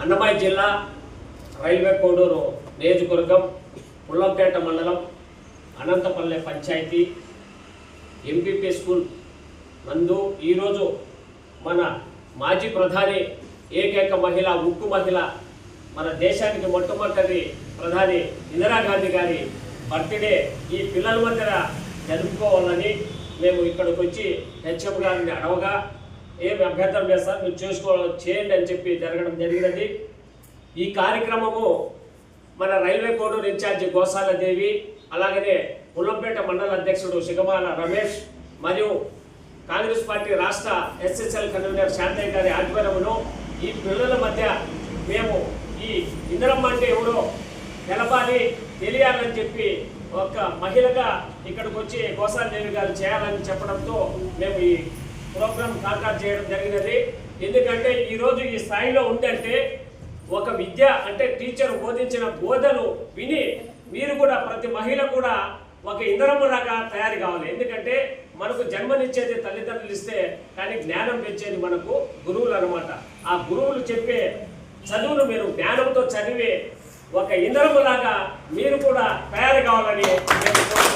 అన్నమయ్య జిల్లా రైల్వే కోడూరు నియోజకవర్గం పుల్లంపేట మండలం అనంతపల్లె పంచాయతీ ఎంపీపీ స్కూల్ నందు ఈరోజు మన మాజీ ప్రధాని ఏకైక మహిళ ఉక్కు మహిళ మన దేశానికి మొట్టమొదటి ప్రధాని ఇందిరాగాంధీ గారి బర్త్డే ఈ పిల్లల మధ్య జరుపుకోవాలని మేము ఇక్కడికి వచ్చి హెచ్ఎం గారిని అడవగా ఏమి అభ్యంతరం లేదు సార్ మీరు చేసుకో చేయండి అని చెప్పి జరగడం జరిగినది. ఈ కార్యక్రమము మన రైల్వే కోడూరు ఇన్ఛార్జి గోసాల దేవి అలాగనే ఉల్లంపేట మండల అధ్యక్షుడు సిగమాల రమేష్ మరియు కాంగ్రెస్ పార్టీ రాష్ట్ర ఎస్ఎస్ఎల్ కన్వీనర్ శాంతయ్య గారి ఆధ్వర్యంలో ఈ పిల్లల మధ్య మేము ఈ ఇంద్రమ్మ అంటే ఎవరో తెలపాలి తెలియాలని చెప్పి ఒక మహిళగా ఇక్కడికి వచ్చి గోసాలదేవి గారు చేయాలని చెప్పడంతో మేము ఈ ప్రోగ్రామ్ కాంటాక్ట్ చేయడం జరిగినది. ఎందుకంటే ఈరోజు ఈ స్థాయిలో ఉందంటే ఒక విద్య అంటే టీచర్ బోధించిన బోధను విని మీరు కూడా ప్రతి మహిళ కూడా ఒక ఇంధనములాగా తయారు కావాలి. ఎందుకంటే మనకు జన్మనిచ్చేది తల్లిదండ్రులు ఇస్తే కానీ జ్ఞానం పెంచేది మనకు గురువులు అనమాట ఆ గురువులు చెప్పే చదువును మీరు జ్ఞానంతో చదివి ఒక ఇంధనములాగా మీరు కూడా తయారు కావాలని నేను